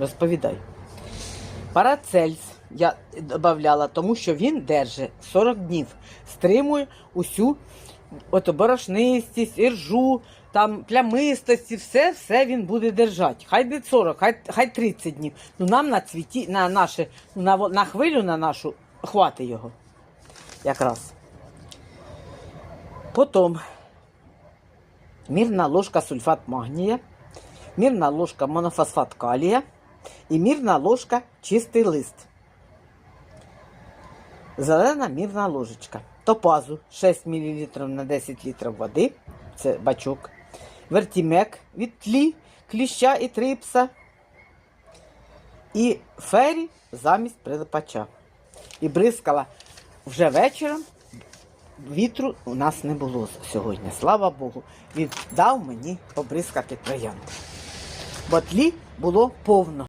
Розповідай. Парацельс я додавала, тому що він держить 40 днів, стримує усю борошнистість, іржу, там плямистості, все, все він буде держати. Хай не 40, хай, хай 30 днів. Ну нам на цвіті, на наше, на, на хвилю на нашу хватить його. Якраз. Потім мірна ложка сульфат магнія, мірна ложка монофосфат калія і мірна ложка чистий лист. Зелена мірна ложечка. Топазу 6 мл на 10 літрів води. Це бачок. Вертімек від тлі, кліща і трипса. І фері замість прилипача. І бризкала вже вечором. Вітру у нас не було сьогодні. Слава Богу. Він дав мені побризкати троянду. Бо тлі було повно.